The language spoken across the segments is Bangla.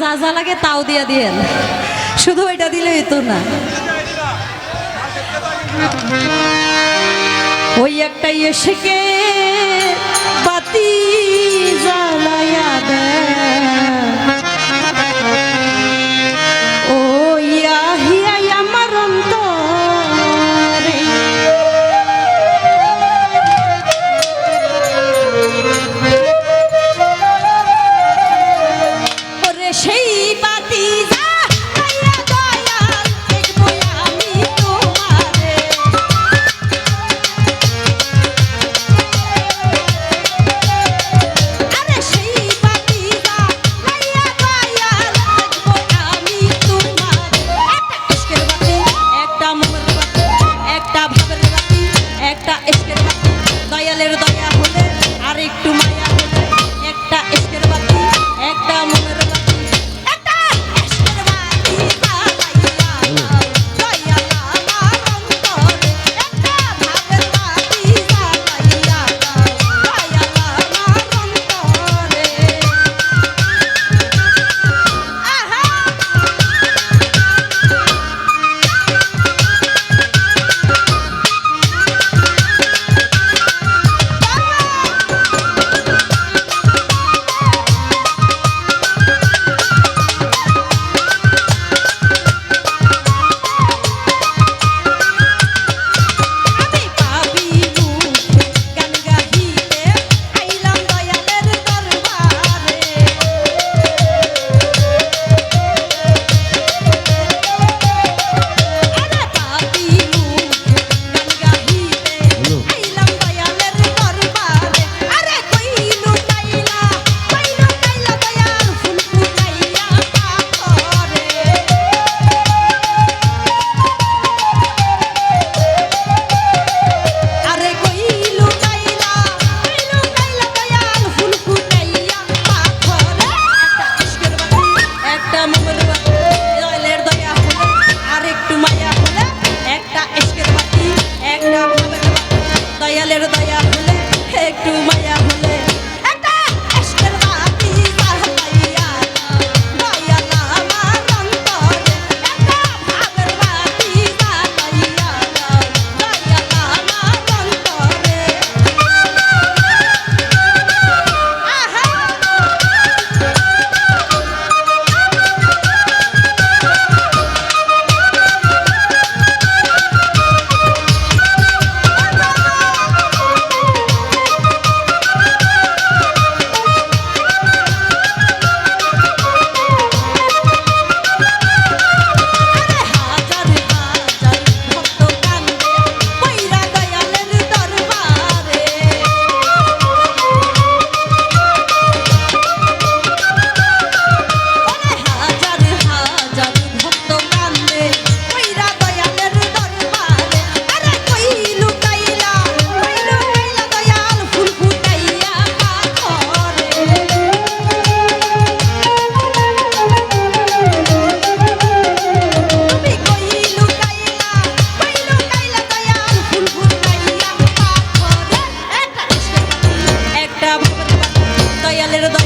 যা যা লাগে তাও দিয়া দিয়েন। শুধু এটা দিলেই তো না। ওই একটা এসেকে বাতি জ্বালায়া দেয় little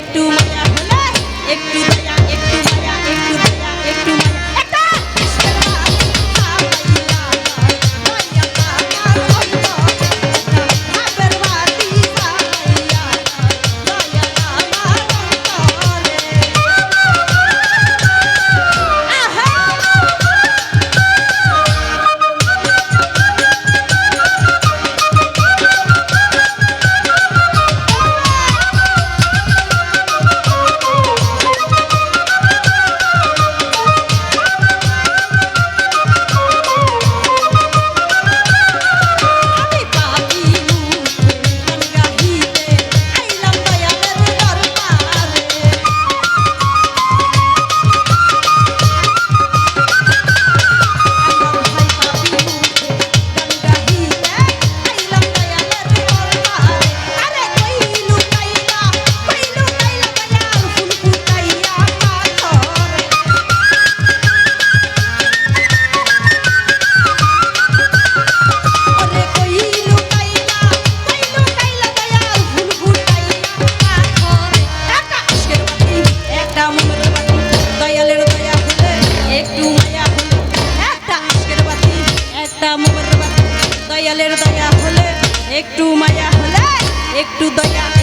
take too. দয়ালের দয়া হলে একটু মায়া হলে একটু দয়া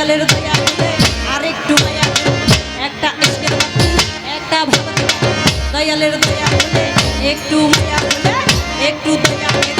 দয়ালের দয়া আর একটু মায়া একটা ইস্কের একটা ভালো দয়ালের দয়া একটু মায়া একটু দয়া